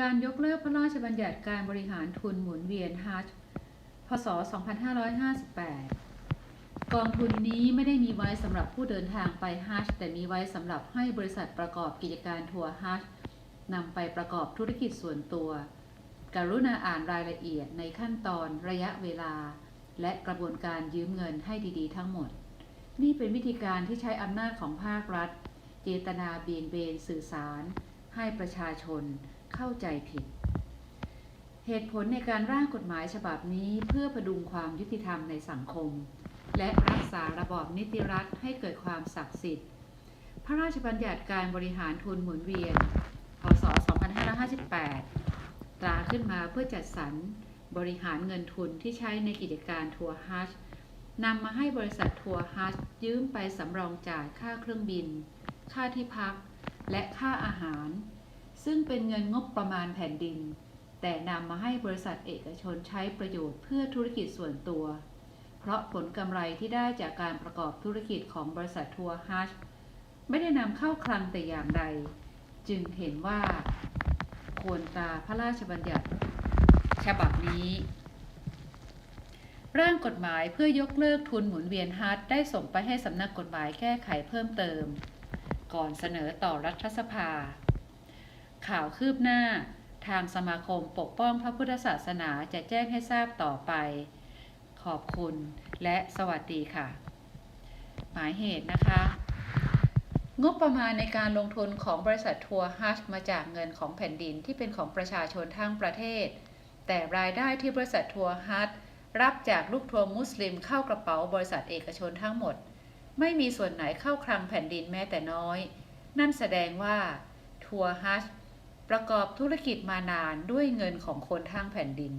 การยกเลิกพระราชบัญญัติการบริหารทุนหมุนเวียนฮัชพศ 2558 กองทุนนี้ไม่ได้มีไว้สำหรับผู้เดินทางไปฮัชแต่มีไว้สำหรับให้บริษัทประกอบกิจการทัวร์ฮัชนำไปประกอบธุรกิจส่วนตัว กรุณาอ่านรายละเอียดในขั้นตอนระยะเวลา และกระบวนการยืมเงินให้ดีๆ ทั้งหมด นี่เป็นวิธีการที่ใช้อำนาจของภาครัฐ เจตนาเบี่ยงเบนสื่อสาร ให้ประชาชน เข้าใจผิด เหตุผลในการร่างกฎหมายฉบับนี้เพื่อประดุงความยุติธรรมในสังคม และรักษาระบอบนิติรัฐให้เกิดความศักดิ์สิทธิ์ พระราชบัญญัติการบริหารทุนหมุนเวียน พศ 2558 ตราขึ้นมาเพื่อจัดสรรบริหารเงินทุนที่ใช้ในกิจการทัวร์ฮัชนำมาให้บริษัททัวร์ฮัชยืมไปสำรองจ่ายค่าเครื่องบิน ค่าที่พัก และค่าอาหาร ซึ่งเป็นเงินงบประมาณแผ่นดิน แต่นำมาให้บริษัทเอกชนใช้ประโยชน์เพื่อธุรกิจส่วนตัว เพราะผลกำไรที่ได้จากการประกอบธุรกิจของบริษัททัวร์ฮัชไม่ได้นำเข้าคลังแต่อย่างใด จึงเห็นว่าควรตาพระราชบัญญัติ ฉบับนี้ร่างกฎหมายเพื่อยกเลิกทุนหมุนเวียนฮัทได้ส่งไปให้สำนักกฎหมายแก้ไขเพิ่มเติม ก่อนเสนอต่อรัฐสภา ข่าวคืบหน้า ทางสมาคมปกป้องพระพุทธศาสนาจะแจ้งให้ทราบต่อไป ขอบคุณและสวัสดีค่ะ หมายเหตุนะคะ งบประมาณในการลงทุนของบริษัททัวร์ฮัชมาจากเงินของแผ่นดินที่เป็นของประชาชนทั้งประเทศ แต่รายได้ที่บริษัททัวร์ฮัชรับจากลูกทัวร์มุสลิมเข้ากระเป๋าบริษัทเอกชนทั้งหมด ไม่มีส่วนไหนเข้าคลังแผ่นดินแม้แต่น้อย นั่นแสดงว่าทัวร์ฮัช ประกอบธุรกิจมานานด้วยเงินของคนทั้งแผ่นดิน